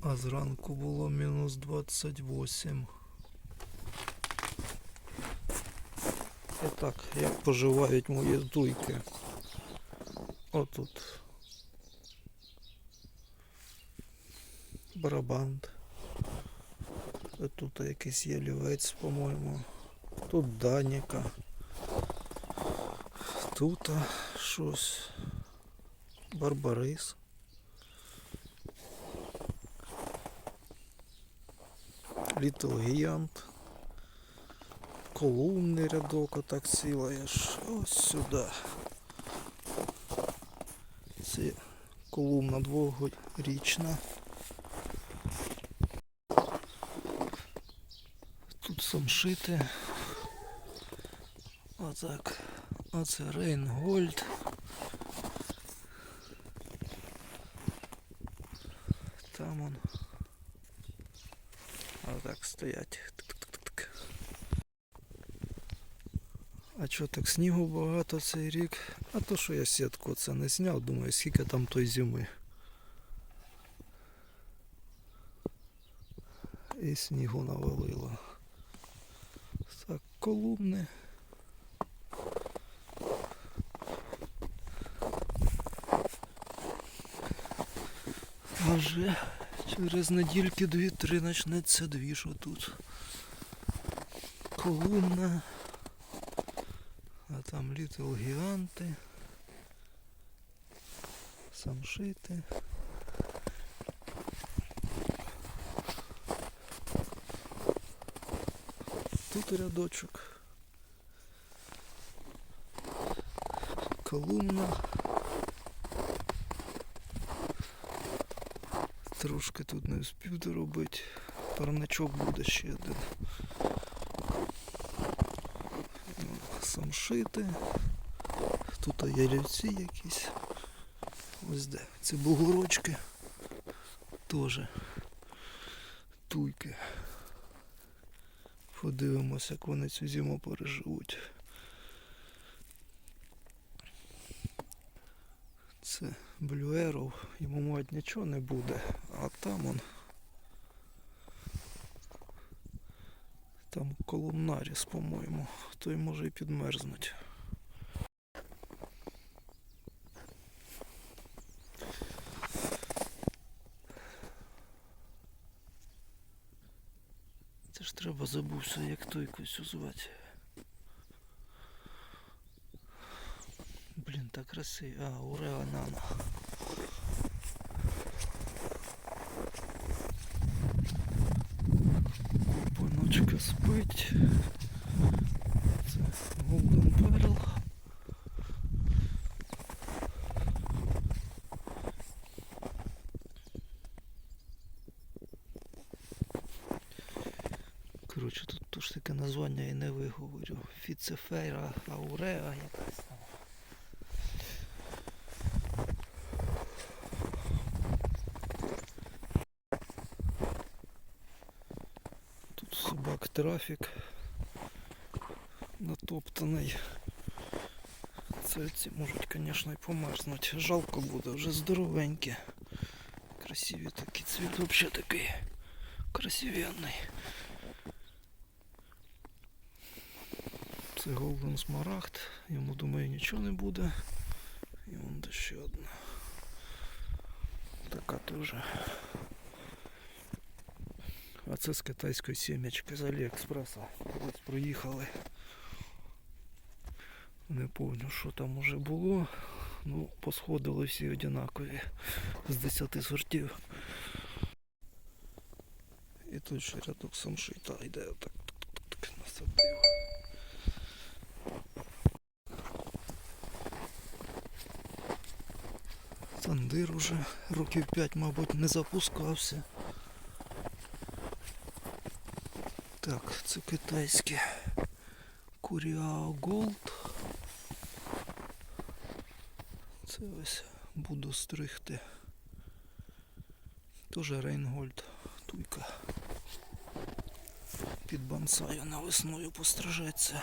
А зранку було мінус 28. І так, як поживають мої туйки. Отут. Барабант. А Тут якийсь ялівець, по-моєму. Тут Даніка. Тут щось. Барбарис. Літл Гігант. Колумний рядок отак сілаєш. Ось сюди. Це колумна двохрічна. Тут самшити. Отак. Оце Рейнгольд. Там он. Отак стоять. Тик-тик-тик-тик. А чо так снігу багато цей рік? А то що я сітку це не зняв, думаю, скільки там той зими. І снігу навалило. Так, колумни. А вже через недільки дві-три почнеться двіж отут. Колумна. А там літл гіганти. Самшити. Тут рядочок. Колумна. Трошки тут не встиг доробити. Парничок буде ще один. Самшити. Тут ялівці якісь. Ось де. Це бугорочки. Теж. Туйки. Подивимося, як вони цю зиму переживуть. Це блюеров, йому мать нічого не буде, а там он. Там колумнаріс, по-моєму, той може і підмерзнуть. Це ж треба забувся, як той якось звати. Блін, так красиво. А, уреанана. Паночка спить. Це Golden Pearl. Коротше, тут то таке названня і не виговорю. Фіцефера ауреа якась собак трафік натоптаний. Це можуть, звісно, і померзнути. Жалко буде, вже здоровенькі. Красиві такі цвіт взагалі такий красивенний. Це Golden Smaragd. Йому думаю нічого не буде. І вон ще одна. Така теж. А це з китайської сімечки з Аліекспреса. Колись проїхали. Не пам'ятаю, що там уже було. Ну, посходили всі однакові з 10 сортів. І тут ще рядок самшита йде отак так насадив. Тандир уже років 5, мабуть, не запускався. Так, це китайське Куріао Голд. Це ось буду стригти. Тоже Рейнгольд туйка. Під бонсаю на весною пострижеться.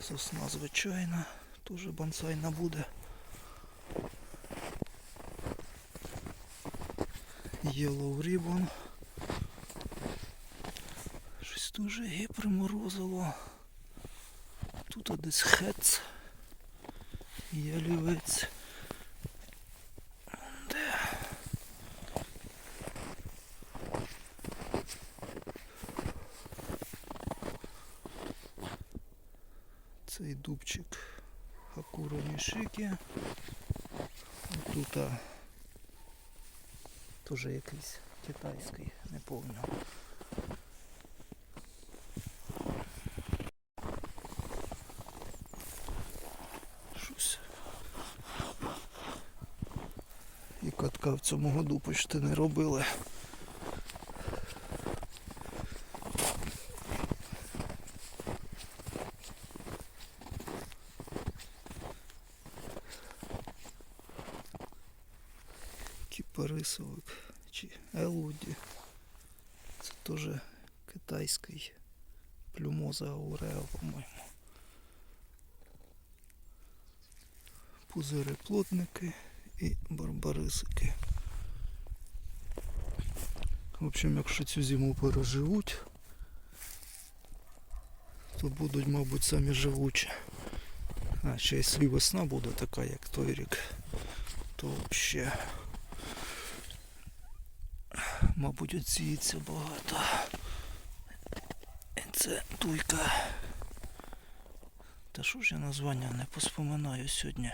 Сосна звичайна, теж бонсайна буде. Yellow Ribbon. Дуже її приморозило. Тут десь хец. Ялівець. Де? Цей дубчик Хакура Мішики. Тут теж якийсь китайський, не пам'ятаю. Щось. І в цьому году почти не робили. Кіпарисовик чи Елуді. Це теж китайський плюмоза ауреа, по-моєму. Пузири плотники і барбарисики. В общем, якщо цю зиму переживуть, то будуть, мабуть, самі живучі. А ще якщо весна буде така, як той рік, то взагалі, мабуть, оціється багато. Це туйка. Та що ж я названня не поспоминаю сьогодні.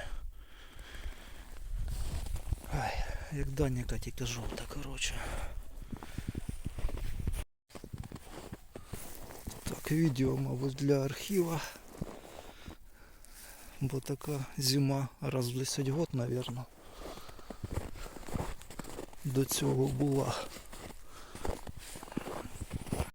Ай, як Даніка тільки жовта, коротше. Так, відео, мабуть, для архіва. Бо така зима раз в 10 год, мабуть. До цього була.